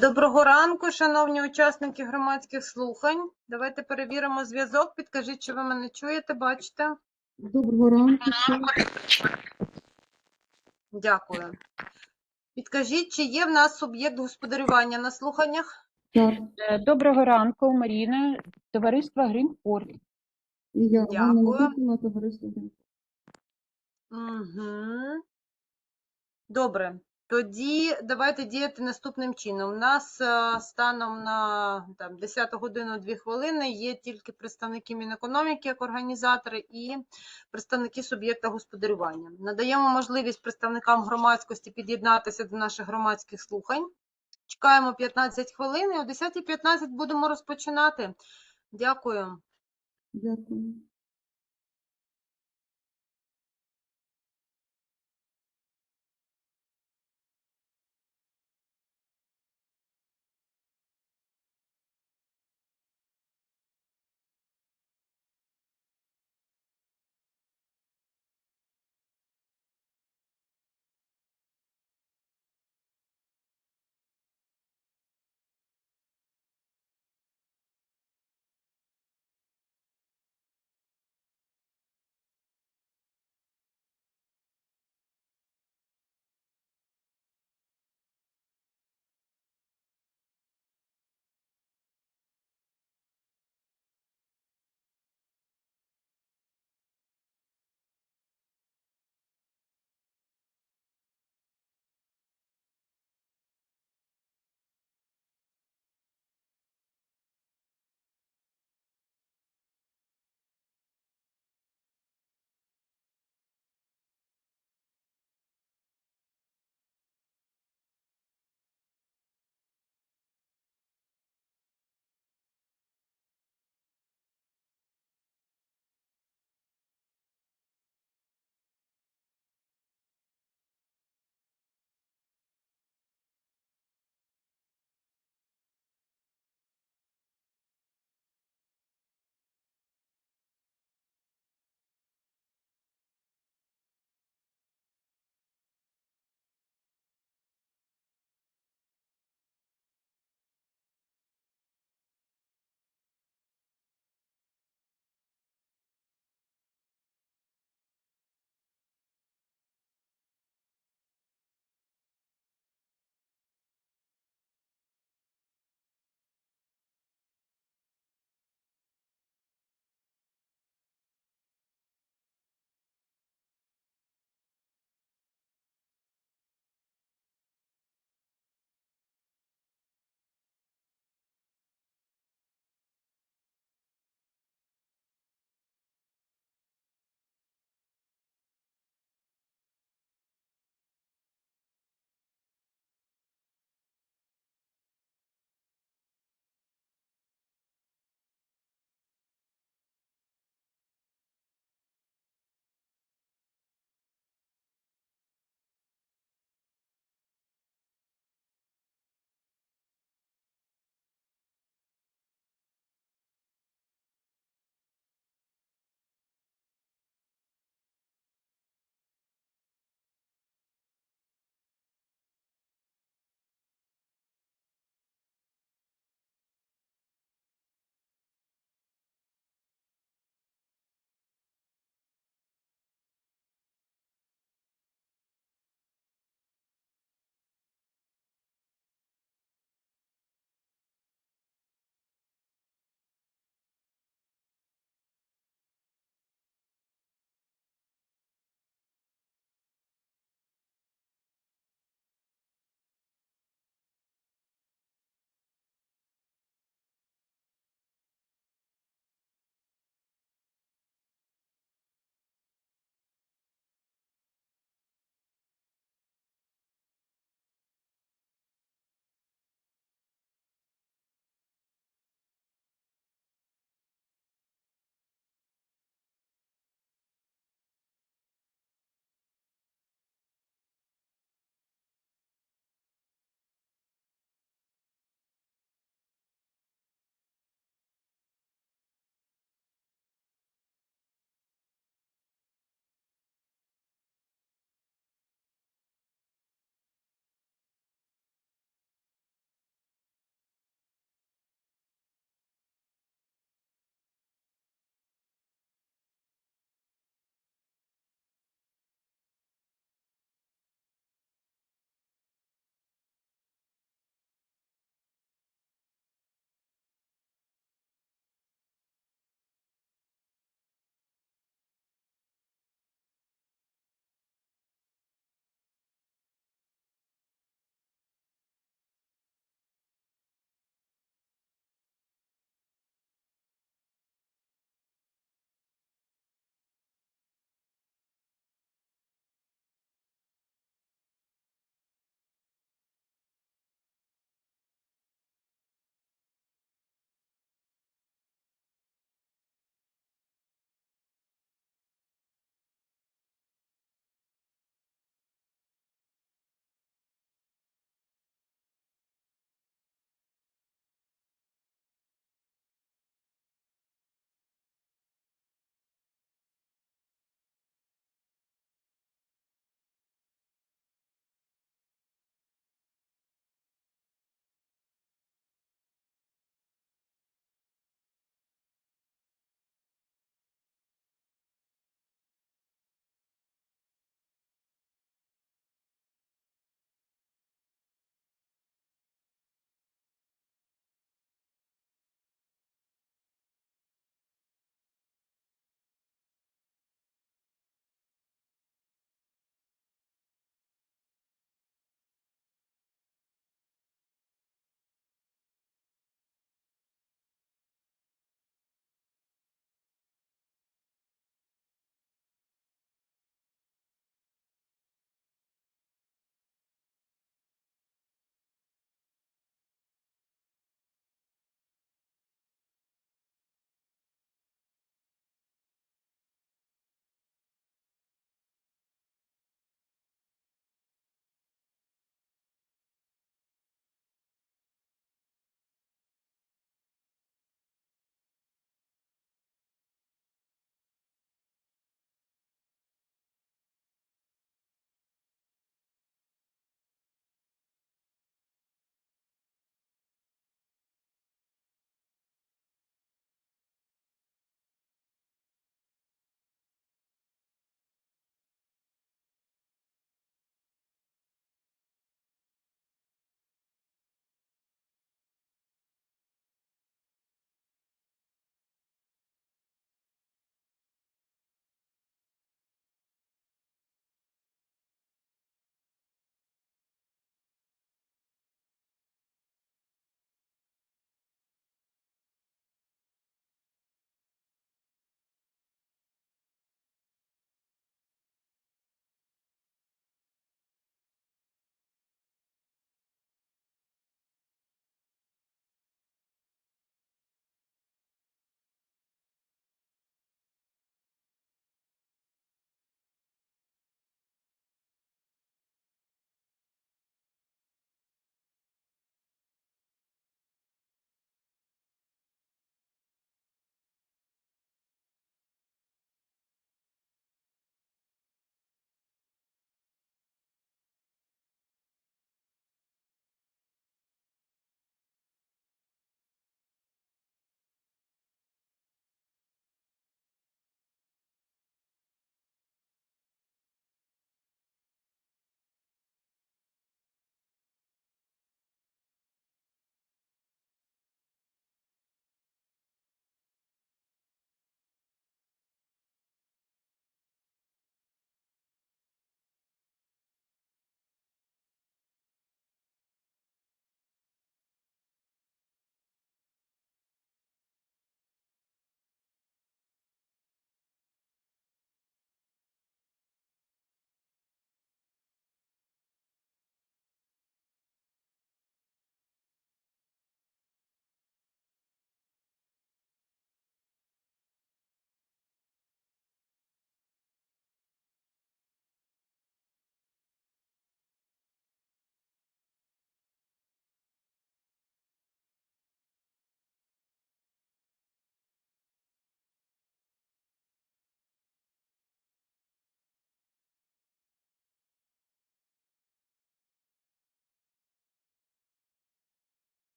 Доброго ранку, шановні учасники громадських слухань. Давайте перевіримо зв'язок. Підкажіть, чи ви мене чуєте, бачите? Доброго ранку. Дякую. Підкажіть, чи є в нас суб'єкт господарювання на слуханнях? Так, Е, Доброго ранку, Маріна, товариство Грінпорт. я Дякую. Микитівна, товариство. Угу. Добре. Тоді давайте діяти наступним чином. У нас е, станом на там, 10 годину 2 хвилини є тільки представники Мінекономіки як організатори і представники суб'єкта господарювання. Надаємо можливість представникам громадськості під'єднатися до наших громадських слухань. Чекаємо 15 хвилин і о 10.15 будемо розпочинати. Дякую. Дякую.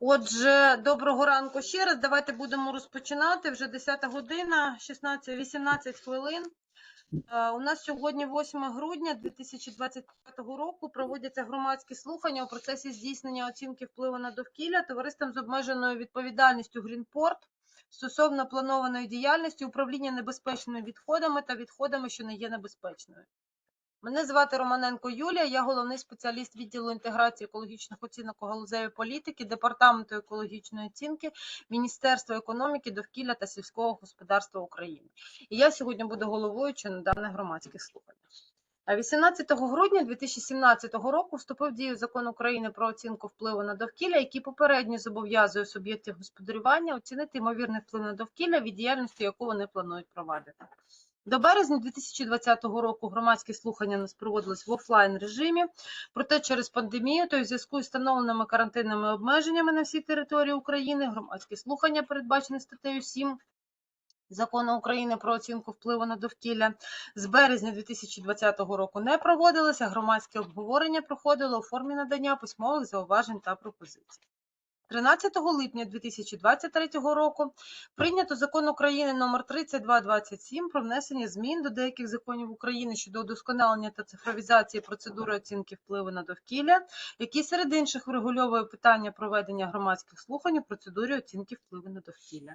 Отже, доброго ранку ще раз. Давайте будемо розпочинати. Вже 10 година, 16, 18 хвилин. У нас сьогодні 8 грудня 2025 року проводяться громадські слухання у процесі здійснення оцінки впливу на довкілля товариством з обмеженою відповідальністю Грінпорт стосовно планованої діяльності управління небезпечними відходами та відходами, що не є небезпечною. Мене звати Романенко Юлія, я головний спеціаліст відділу інтеграції екологічних оцінок у галузеві політики, департаменту екологічної оцінки Міністерства економіки, довкілля та сільського господарства України. І я сьогодні буду головуючою на даних громадських слуханнях. А 18 грудня 2017 року вступив в дію закон України про оцінку впливу на довкілля, який попередньо зобов'язує суб'єктів господарювання оцінити ймовірний вплив на довкілля від діяльності, яку вони планують провадити. До березня 2020 року громадські слухання нас проводились в офлайн режимі. Проте через пандемію, й в зв'язку з встановленими карантинними обмеженнями на всій території України, громадські слухання, передбачені статтею 7 Закону України про оцінку впливу на довкілля, з березня 2020 року не проводилися. Громадське обговорення проходило у формі надання письмових зауважень та пропозицій. 13 липня 2023 року прийнято закон України номер 3227 про внесення змін до деяких законів України щодо удосконалення та цифровізації процедури оцінки впливу на довкілля, який серед інших врегульовує питання проведення громадських слухань у процедурі оцінки впливу на довкілля.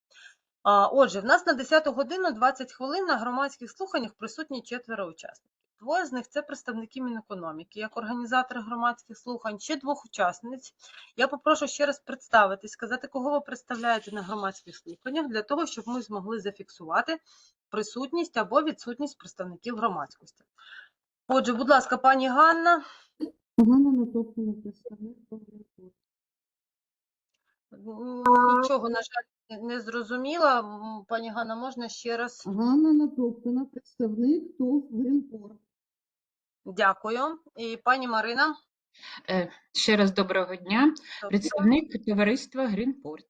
Отже, в нас на 10 годину 20 хвилин на громадських слуханнях присутні четверо учасників. Двоє з них це представники Мінекономіки, як організатори громадських слухань, ще двох учасниць. Я попрошу ще раз представитись, сказати, кого ви представляєте на громадських слуханнях, для того, щоб ми змогли зафіксувати присутність або відсутність представників громадськості. Отже, будь ласка, пані Ганна. Ганна Натоптина, представник Нічого, на жаль, не- зрозуміла. М, Пані Ганна, можна ще раз? Ганна Натоптина, представник ТОВ Грінпорт. Дякую. І пані Марина. Е, Ще раз доброго дня. Представник товариства Грінпорт.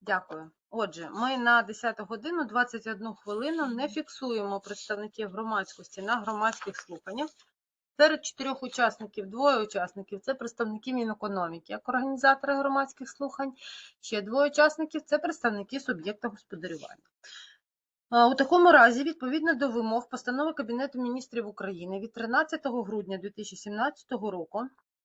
Дякую. Отже, ми на 10 годину 21 хвилину не фіксуємо представників громадськості на громадських слуханнях. Серед чотирьох учасників, двоє учасників це представники Мінекономіки, як організатори громадських слухань. Ще двоє учасників це представники суб'єкта господарювання. У такому разі, відповідно до вимог постанови Кабінету міністрів України від 13 грудня 2017 року,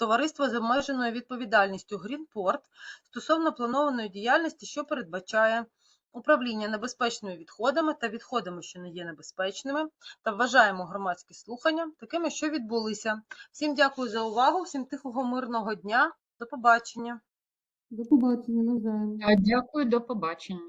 Товариства з обмеженою відповідальністю Грінпорт стосовно планованої діяльності, що передбачає управління небезпечними відходами та відходами, що не є небезпечними, та вважаємо громадські слухання такими, що відбулися. Всім дякую за увагу, всім тихого мирного дня. До побачення. До побачення навзаєм. Дякую, до побачення.